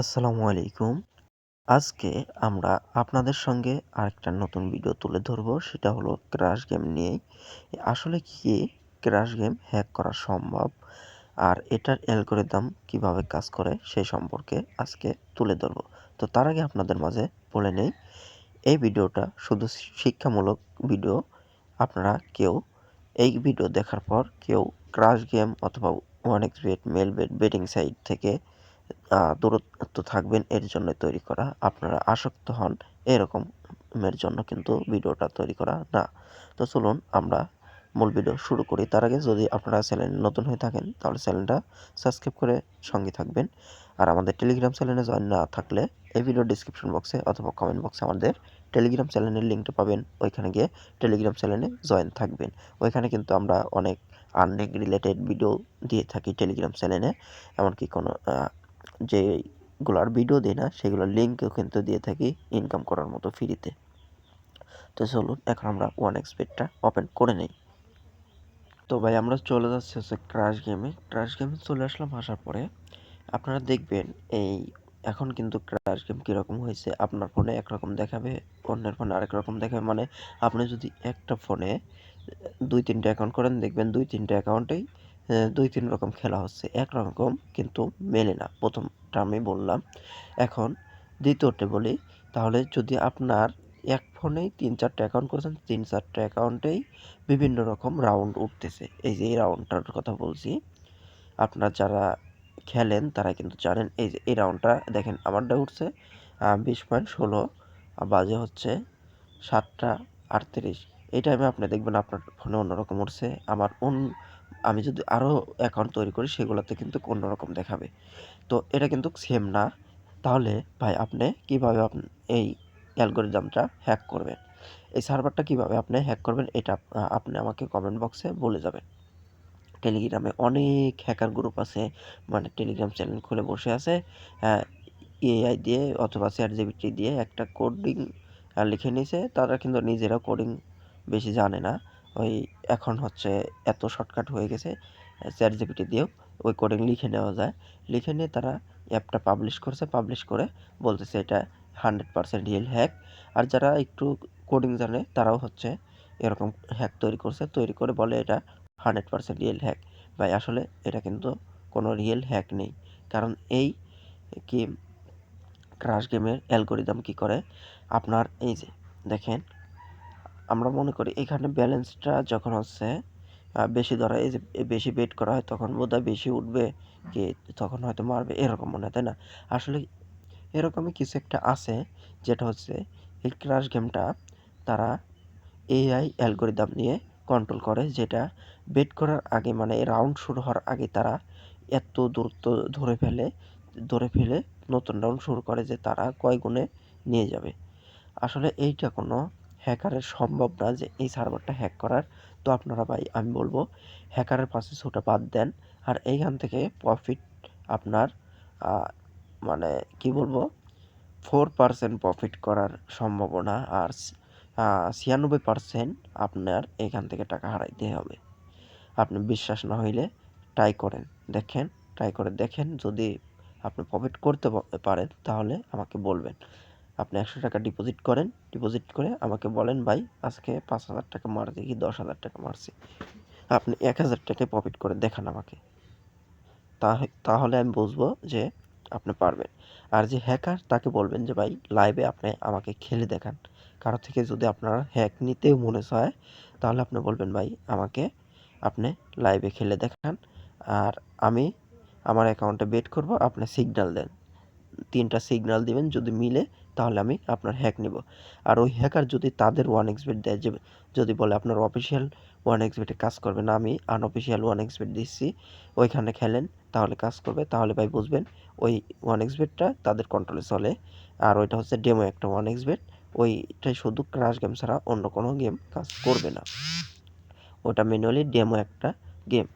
আসসালামু আলাইকুম। আজকে আমরা আপনাদের সঙ্গে আরেকটা নতুন ভিডিও তুলে ধরব, সেটা হলো ক্রাশ গেম নিয়ে। আসলে কি ক্রাশ গেম হ্যাক করা সম্ভব আর এটার অ্যালগোরিদম কীভাবে কাজ করে সেই সম্পর্কে আজকে তুলে ধরব। তো তার আগে আপনাদের মাঝে বলে নেই, এই ভিডিওটা শুধু শিক্ষামূলক ভিডিও আপনারা কেউ এই ভিডিও দেখার পর কেউ ক্রাশ গেম অথবা one X bet Melbet betting site থেকে দূরত্ব থাকবেন এর জন্য তৈরি করা। আপনারা আসক্ত হন এরকমের জন্য কিন্তু ভিডিওটা তৈরি করা না। তো চলুন আমরা মূল ভিডিও শুরু করি। তার আগে যদি আপনারা চ্যানেল নতুন হয়ে থাকেন, তাহলে চ্যানেলটা সাবস্ক্রাইব করে সঙ্গে থাকবেন। আর আমাদের টেলিগ্রাম চ্যানেলে জয়েন না থাকলে এই ভিডিও ডিসক্রিপশন বক্সে অথবা কমেন্ট বক্সে আমাদের টেলিগ্রাম চ্যানেলের লিঙ্কটা পাবেন। ওইখানে গিয়ে টেলিগ্রাম চ্যানেলে জয়েন থাকবেন। ওইখানে কিন্তু আমরা অনেক আর্নিং রিলেটেড ভিডিও দিয়ে থাকি টেলিগ্রাম চ্যানেলে। এমনকি কোনো যেগুলার ভিডিও দিই না, সেগুলোর লিঙ্কও কিন্তু দিয়ে থাকি ইনকাম করার মতো ফ্রিতে তো চলুন, এখন আমরা ওয়ান এক্সপেটটা ওপেন করে নেই। তো ভাই, আমরা চলে যাচ্ছি হচ্ছে ক্রাশ গেমে ক্রাশ গেমে চলে আসলাম, আসার পরে আপনারা দেখবেন এই এখন কিন্তু ক্রাশ গেম কীরকম হয়েছে। আপনার ফোনে একরকম দেখাবে, অন্যের ফোনে আরেক রকম দেখাবে। মানে আপনি যদি একটা ফোনে দুই তিনটে অ্যাকাউন্ট করেন, দেখবেন দুই তিনটে অ্যাকাউন্টেই দুই তিন রকম খেলা হচ্ছে। একরকম কিন্তু মেলে না। প্রথমটা আমি বললাম। এখন দ্বিতীয়টা বলি। তাহলে যদি আপনার এক ফোনেই তিন চারটে অ্যাকাউন্ট করেছেন, তিন চারটে অ্যাকাউন্টেই বিভিন্ন রকম রাউন্ড উঠতেছে। এই যে এই রাউন্ডটার কথা বলছি। আপনার যারা খেলেন, তারা কিন্তু জানেন, এই যে এই রাউন্ডটা দেখেন, আমারটা উঠছে বিশ পয়েন্ট ষোলো বাজে হচ্ছে সাতটা আটত্রিশ। এই টাইমে আপনি দেখবেন আপনার ফোনে অন্যরকম উঠছে। আমার অন্য আমি যদি আরও অ্যাকাউন্ট তৈরি করি, সেগুলোতে কিন্তু অন্যরকম দেখাবে। তো এটা কিন্তু সেম না। তাহলে ভাই, আপনি কীভাবে এই অ্যালগোরিদমটা হ্যাক করবেন? এই সার্ভারটা কীভাবে আপনি হ্যাক করবেন, এটা আপনি আমাকে কমেন্ট বক্সে বলে যাবেন। টেলিগ্রামে অনেক হ্যাকার গ্রুপ আছে মানে টেলিগ্রাম চ্যানেল খুলে বসে আছে এআই দিয়ে অথবা চ্যাট জিবিটি দিয়ে একটা কোডিং লিখে নিয়েছে তারা কিন্তু নিজেরা কোডিং বেশি জানে না। ওই এখন হচ্ছে এত শর্টকাট হয়ে গেছে চ্যাট জিপিটি দিয়েও ওই কোডিং লিখে নেওয়া যায়। লিখে নিয়ে তারা অ্যাপটা পাবলিশ করছে পাবলিশ করে বলতেছে এটা হান্ড্রেড পারসেন্ট রিয়েল হ্যাক আর যারা একটু কোডিং জানে, তারাও হচ্ছে এরকম হ্যাক তৈরি করছে, তৈরি করে বলে এটা হান্ড্রেড পারসেন্ট রিয়েল হ্যাক ভাই, আসলে এটা কিন্তু কোনো রিয়েল হ্যাক নেই। কারণ এই কি ক্রাশ গেমের অ্যালগোরিদম কি করে? আপনার এই যে, দেখেন আমরা মনে করি এখানে ব্যালেন্সটা যখন হচ্ছে বেশি ধরা, এই যে বেশি বেট করা হয় তখন বোধহয় বেশি উঠবে কি তখন হয়তো মারবে, এরকম মনে হয়, তাই না? আসলে এরকমই কিছু একটা আছে যেটা হচ্ছে এই ক্রাশ গেমটা তারা এআই অ্যালগোরিদম নিয়ে কন্ট্রোল করে, যেটা বেট করার আগে মানে রাউন্ড শুরু হওয়ার আগে তারা এত দূরত্ব ধরে ফেলে ধরে ফেলে নতুন রাউন্ড শুরু করে যে তারা কয় গুণে নিয়ে যাবে। আসলে এইটা কোনো হ্যাকারের সম্ভব না যে এই সার্ভারটা হ্যাক করার। তো আপনারা ভাই, আমি বলব হ্যাকারের পাশে ছোটা বাদ দেন। আর এইখান থেকে প্রফিট আপনার মানে কি বলব? ফোর পারসেন্ট প্রফিট করার সম্ভাবনা আর ছিয়ানব্বই পারসেন্ট আপনার এখান থেকে টাকা হারাইতে হবে। আপনি বিশ্বাস না হইলে ট্রাই করেন, দেখেন ট্রাই করে দেখেন। যদি আপনি প্রফিট করতে পারেন, তাহলে আমাকে বলবেন। আপনি একশো টাকা ডিপোজিট করেন ডিপোজিট করে আমাকে বলেন, ভাই, আজকে পাঁচ হাজার টাকা মারছি, কি দশ হাজার টাকা মারছি? আপনি এক হাজার টাকায় প্রফিট করে দেখান আমাকে। তাহলে আমি বুঝব যে আপনি পারবেন। আর যে হ্যাকার তাকে বলবেন যে, ভাই লাইভে আপনি আমাকে খেলে দেখান। কারও থেকে যদি আপনার হ্যাক নিতেও মনে হয় তাহলে আপনি বলবেন, ভাই, আমাকে আপনি লাইভে খেলে দেখান। আর আমি আমার অ্যাকাউন্টে বেট করব, আপনি সিগন্যাল দেন। তিনটা সিগন্যাল দিবেন, যদি মিলে তাহলে আমি আপনার হ্যাক নেব। আর ওই হ্যাকার যদি তাদের ওয়ান এক্সবেট দেয়, যে যদি বলে আপনার অফিসিয়াল ওয়ান এক্সবেটে কাজ করবে না, আমি আনঅফিসিয়াল ওয়ান এক্সবেট দিচ্ছি, ওইখানে খেলেন, তাহলে কাজ করবে, তাহলে ভাই বুঝবেন ওই ওয়ান এক্সবেটটা তাদের কন্ট্রোলে চলে। আর ওইটা হচ্ছে ডেমো একটা ওয়ান এক্সবেট ওইটাই শুধু ক্রাশ গেম ছাড়া অন্য কোনো গেম কাজ করবে না। ওটা ম্যানুয়ালি ডেমো একটা গেম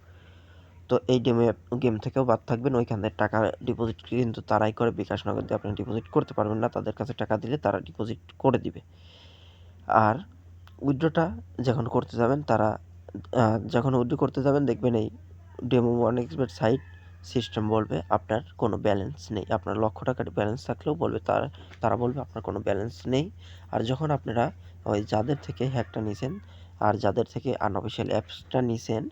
তো এই ডেমো গেম থেকেও বাদ থাকবেন। ওইখান টাকা ডিপোজিট কিন্তু তারাই করে। বিকাশ নগদ দিয়ে আপনি ডিপোজিট করতে পারবেন না। তাদের কাছে টাকা দিলে তারা ডিপোজিট করে দিবে। আর উইড্রোটা যখন করতে যাবেন, তারা যখন উইড্রো করতে যাবেন, দেখবেন এই demo one X bet site system বলবে, আপনার কোনো ব্যালেন্স নেই। আপনার লক্ষ টাকার ব্যালেন্স থাকলেও বলবে, তারা তারা বলবে, আপনার কোনো ব্যালেন্স নেই। আর যখন আপনারা ওই যাদের থেকে হ্যাকটা নিছেন, আর যাদের থেকে আনঅফিসিয়াল অ্যাপসটা নিছেন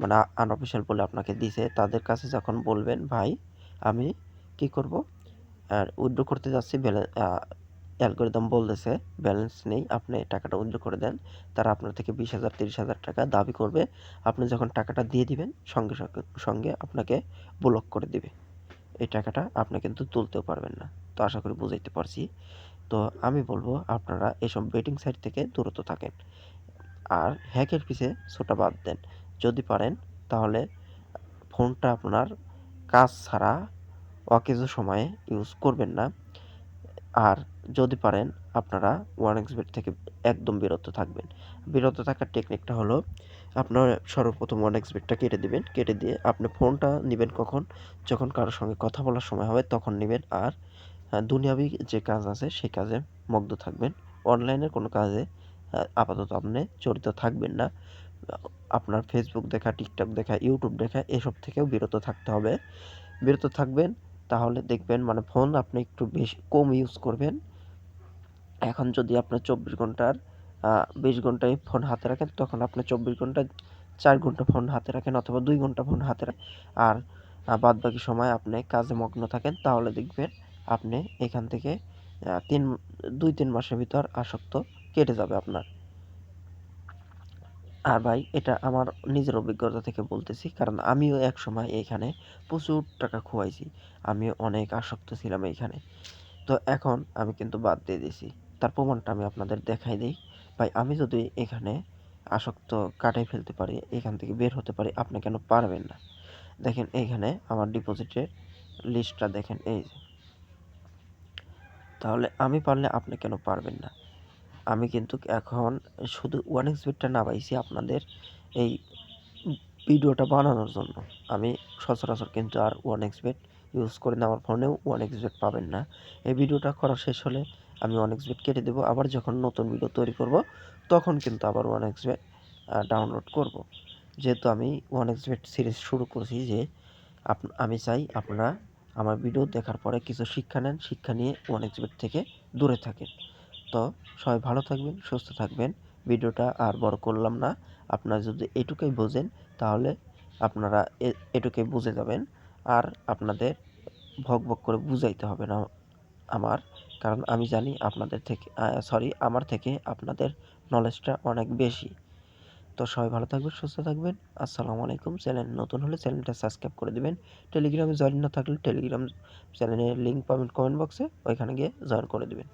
মানে আনঅফিসিয়াল বলে আপনাকে দিছে, তাদের কাছে যখন বলবেন, ভাই, আমি কি করব? আর উইথড্র করতে যাচ্ছি ব্যালেন্স অ্যালগোরিদম বলতেছে, ব্যালেন্স নেই, আপনি টাকাটা উইথড্র করে দেন, তারা আপনার থেকে বিশ হাজার, তিরিশ হাজার টাকা দাবি করবে, আপনি যখন টাকাটা দিয়ে দিবেন, সঙ্গে সঙ্গে সঙ্গে আপনাকে ব্লক করে দিবে। এই টাকাটা আপনি কিন্তু তুলতেও পারবেন না। তো আশা করি বুঝাইতে পারছি। তো আমি বলব, আপনারা এসব বেটিং সাইট থেকে দূরত থাকেন। আর হ্যাকের পিছে ছোটা বাদ দেন। যদি পারেন, তাহলে ফোনটা আপনার কাজ ছাড়া অকেজো সময়ে ইউজ করবেন না। আর যদি পারেন, আপনারা ওয়ান এক্সবেট থেকে একদম বিরত থাকবেন। বিরত থাকার টেকনিকটা হলো, আপনার সর্বপ্রথম ওয়ান এক্সবেটটা কেটে দিবেন। কেটে দিয়ে আপনি ফোনটা নেবেন কখন? যখন কারোর সঙ্গে কথা বলার সময় হবে, তখন নেবেন। আর দুনিয়াবি যে কাজ আছে, সেই কাজে মগ্ন থাকবেন। অনলাইনের কোনো কাজে আপাতত আপনি জড়িত থাকবেন না। আপনার ফেসবুক দেখা টিকটক দেখা ইউটিউব দেখা, এসব থেকেও বিরত থাকতে হবে। বিরত থাকবেন, তাহলে দেখবেন মানে ফোন আপনি একটু বেশি কম ইউজ করবেন। এখন যদি আপনার চব্বিশ ঘণ্টার বিশ ঘন্টায় ফোন হাতে রাখেন, তখন আপনি চব্বিশ ঘণ্টা, চার ঘণ্টা ফোন হাতে রাখেন অথবা দুই ঘণ্টা ফোন হাতে রাখেন। আর বাদ বাকি সময় আপনি কাজে মগ্ন থাকেন, তাহলে দেখবেন আপনি এখান থেকে তিন, দুই, তিন মাসের ভিতর আসক্ত কেটে যাবে আপনার। আর ভাই, এটা আমার নিজের অভিজ্ঞতা থেকে বলতেছি, কারণ আমিও এক সময় এখানে প্রচুর টাকা খোয়াইছি। আমি অনেক আসক্ত ছিলাম এইখানে তো এখন আমি কিন্তু বাদ দিয়ে দিয়েছি তার প্রমাণটা আমি আপনাদের দেখাই দিই। ভাই, আমি যদি এখানে আসক্ত কাটাই ফেলতে পারি, এখান থেকে বের হতে পারি, আপনি কেন পারবেন না? দেখেন এইখানে আমার ডিপোজিটের লিস্টটা দেখেন, এই তাহলে আমি পারলে আপনি কেন পারবেন না? আমি কিন্তু এখন শুধু ওয়ান এক্স বেডটা না পাইছি আপনাদের এই ভিডিওটা বানানোর জন্য। আমি সচরাচর কিন্তু আর ওয়ান এক্স বেড ইউজ করি না, আমার ফোনেও ওয়ান এক্স বেড পাবেন না। এই ভিডিওটা করা শেষ হলে আমি ওয়ান এক্স বেড কেটে দেবো, আবার যখন নতুন ভিডিও তৈরি করব, তখন কিন্তু আবার ওয়ান এক্স বেড ডাউনলোড করব। যেহেতু আমি ওয়ান এক্স বেড সিরিজ শুরু করছি যে আমি চাই আপনারা আমার ভিডিও দেখার পরে কিছু শিক্ষা নেন, শিক্ষা নিয়ে ওয়ান এক্স বেড থেকে দূরে থাকেন। তো সবাই ভালো থাকবেন, সুস্থ থাকবেন। ভিডিওটা আর বড় করলাম না। আপনারা যদি এটুকুই বোঝেন, তাহলে আপনারা এটুকুই বুঝে যাবেন। আর আপনাদের ভক ভক করে বুঝাইতে হবে না আমার। কারণ আমি জানি আপনাদের থেকে সরি আমার থেকে আপনাদের নলেজটা অনেক বেশি। তো সবাই ভালো থাকবেন, সুস্থ থাকবেন। আসসালামু আলাইকুম। চ্যানেল নতুন হলে চ্যানেলটা সাবস্ক্রাইব করে দেবেন। টেলিগ্রামে জয়েন না থাকলে টেলিগ্রাম চ্যানেলের লিঙ্ক পাবেন কমেন্ট বক্সে ওইখানে গিয়ে জয়েন করে দেবেন।